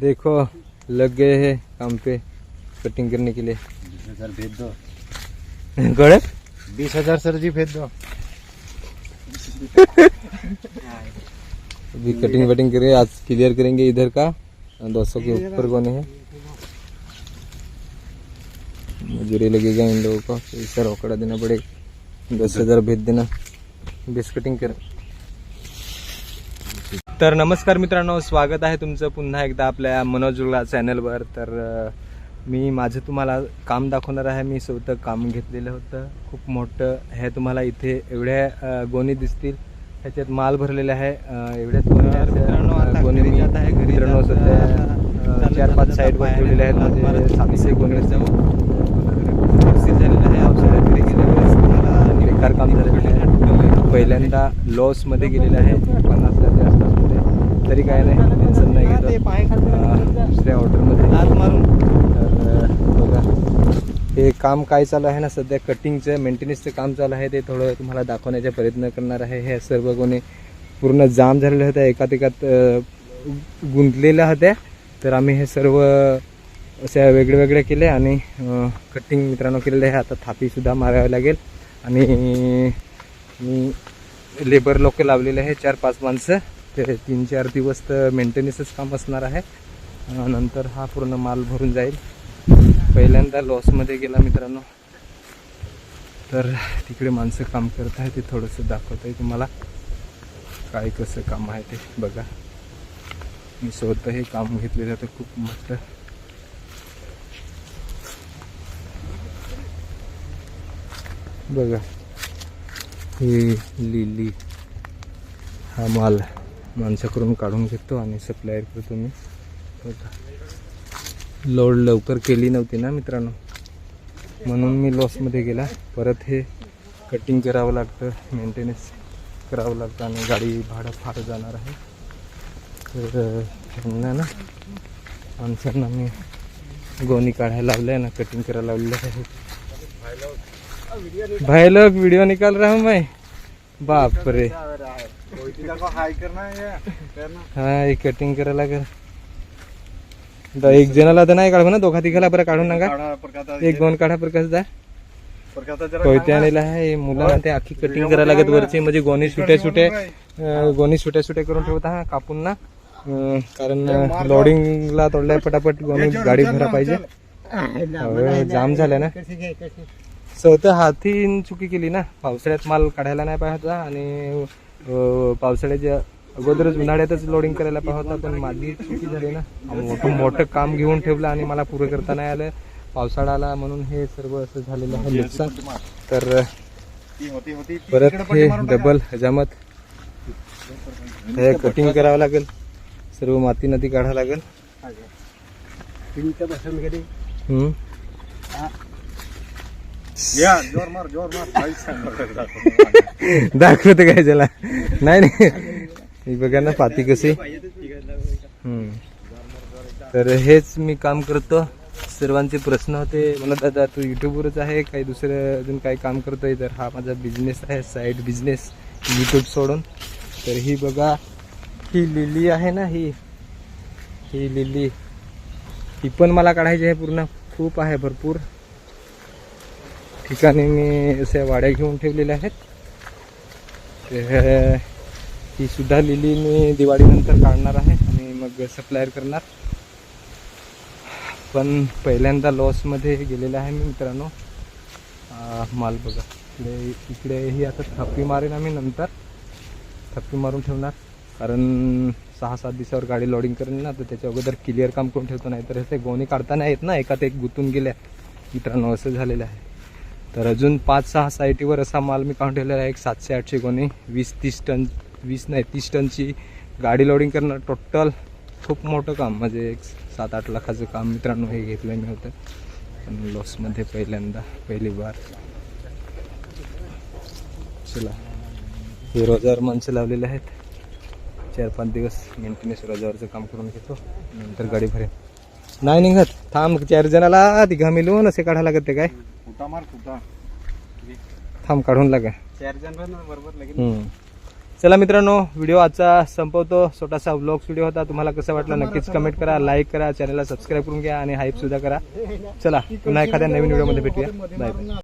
देखो लग गए हैं काम पे कटिंग करने के लिए। बीस हज़ार भेज दो। गड़े बीस हज़ार सर जी भेज दो। अभी कटिंग वटिंग करेंगे आज क्लियर करेंगे इधर का। दो सौ के ऊपर कोने है? मजूरी लगेगा इन लोगों को पैसा रोकड़ा देना पड़ेगा। दस हज़ार भेज देना। बीस कटिंग कर। तर नमस्कार मित्रांनो स्वागत आहे तुमचं पुन्हा एकदा आपल्या मनोज उर्ला चॅनलवर. तर मी माझं तुम्हाला काम दाखवणार आहे. मी स्वतः काम घेतलेलं होतं. खूप मोठं हे तुम्हाला इथे एवढ्या गोणी दिसतील. ह्याच्यात माल भरलेला आहे. एवढ्याच गोणी मित्रांनो सध्या चार पाच साईडवर ठेवलेले आहेत. म्हणजे सातशे गोणी झालेलं आहे. औषधात घरी गेल्यावेळेस तुम्हाला बेकार काम झालेलं आहे. पहिल्यांदा लॉसमध्ये गेलेलं आहे. पन्नास तरी काय नाही टेन्शन नाही घेत. दुसऱ्या ऑर्डरमध्ये हात मारून. तर बघा. हे काम काय चालू आहे ना सध्या कटिंगचं मेंटेनन्सचं काम चालू आहे ते थोडं तुम्हाला दाखवण्याचा प्रयत्न करणार आहे. हे सर्व कोणी पूर्ण जाम झालेल्या होत्या एकात एकात गुंतलेल्या होत्या. तर आम्ही हे सर्व अशा वेगळे वेगळे केले आणि कटिंग मित्रांनो केलेले आहे. आता थापीसुद्धा मारावी लागेल. आणि मी लेबर लोक लावलेले आहे चार पाच माणसं. ते तीन चार दिवस तर मेंटेनन्सच काम असणार आहे. नंतर हा पूर्ण माल भरून जाईल. पहिल्यांदा लॉसमध्ये गेला मित्रांनो. तर तिकडे माणसं काम करत आहे ते थोडंसं दाखवत आहे तुम्हाला. काय कसं काम आहे ते बघा. मी स्वतः हे काम घेतलेलं तर खूप मोठं बघा. हे लिली हा माल. माणसाकडून काढून घेतो आणि सप्लायर करतो मी लोड लवकर केली नव्हती ना मित्रांनो. म्हणून मी लॉसमध्ये गेला. परत हे कटिंग करावं लागतं मेंटेनन्स करावं लागतं आणि गाडी भाडं फार जाणार आहे. तर त्यांना ना माणसांना मी गोणी काढायला लावलं आहे ना कटिंग करायला लावलेलं आहे. भाई लोग. वीडियो निकाल रहा मैं. बाप रे. है करना हा हे कटिंग करायला लागेल द- एक जणाला तर नाही काढू ना दोघा तिघाला बरं काढून नका. एक दोन काढा प्रकाश दा. परकाता जरा कोयते आणलेला आहे हे मुलांना ते आखी कटिंग करायला लागत वरची म्हणजे गोणी सुट्या सुट्या गोणी सुट्या सुट्या करून ठेवता हा कापून ना. कारण लोडिंगला तोडल्या पटापट गोणी गाडी भरा पाहिजे. जाम झाल्या ना. स्वतः हातीन चुकी केली ना पावसाळ्यात माल काढायला नाही पाहिजे होता आणि पावसाळ्याच्या अगोदरच उन्हाळ्यातच लोडिंग करायला पाहिजे होता पण माझी चुकी झाली ना? मोठं मोठं काम घेऊन ठेवलं आणि मला पुरं करता नाही आलं. पावसाळा आला म्हणून हे सर्व असं झालेलं आहे नुकसान. तर परत हे. डबल हजामत. हे कटिंग करावं लागेल. सर्व माती नदी काढावं लागेल. या जोर मार जोर मार. काहीच दाखवते काय त्याला? नाही नाही. हे बघा ना पाती कशी. हम्म. तर हेच मी काम करतो. सर्वांचे प्रश्न होते. मला दादा तू युट्यूबवरच आहे? काही दुसरं अजून काही काम करतोय? तर हा माझा बिझनेस आहे साईड बिझनेस युट्यूब सोडून. तर ही बघा ही लिली आहे ना ही. ही लिली. ही पण मला काढायची आहे पूर्ण. खूप आहे भरपूर. ठिकाणी मी असे वाड्या घेऊन ठेवलेल्या आहेत. ते ही सुद्धा लिली मी दिवाळीनंतर काढणार आहे आणि मग सप्लायर करणार. पण पहिल्यांदा लॉसमध्ये गेलेला आहे मी मित्रांनो. माल बघा. इकडे इकडेही आता थप्पी मारेन आम्ही नंतर. थप्पी मारून ठेवणार. कारण सहा सात दिवसावर गाडी लोडिंग करेन ना तर त्याच्या अगोदर क्लिअर काम करून ठेवतो नाही तर असे गोणी काढताना येत ना एकात एक गुंतून गेल्या. मित्रांनो असं झालेलं आहे. तर अजून पाच सहा साईटीवर असा माल मी काढून ठेवलेला आहे. एक सातशे आठशे कोणी वीस तीस टन वीस नाही तीस टनची गाडी लोडिंग करणं टोटल खूप मोठं काम. म्हणजे एक सात आठ लाखाचं काम मित्रांनो हे घेतलं मी होतं. पण लॉसमध्ये पहिल्यांदा पहिली बार. चला. हे रोजावर माणसं लावलेले आहेत. चार पाच दिवस मेंटेनन्स रोजावरचं काम करून घेतो. नंतर गाडी भरेन. नाही निघत. थांब चार जणाला तिघा मिळून असे काढायला लागत ते काय? फुटा मार फुटा थांब काढून लागा. चार जण बरोबर हम्म. चला मित्रांनो व्हिडिओ आजचा संपवतो. छोटासा व्लॉग व्हिडिओ होता. तुम्हाला कसं वाटलं नक्कीच कमेंट करा लाईक करा चॅनलला सबस्क्राईब करून घ्या आणि हाईप सुद्धा करा. चला पुन्हा एखाद्या नवीन व्हिडिओमध्ये भेटूया. Bye bye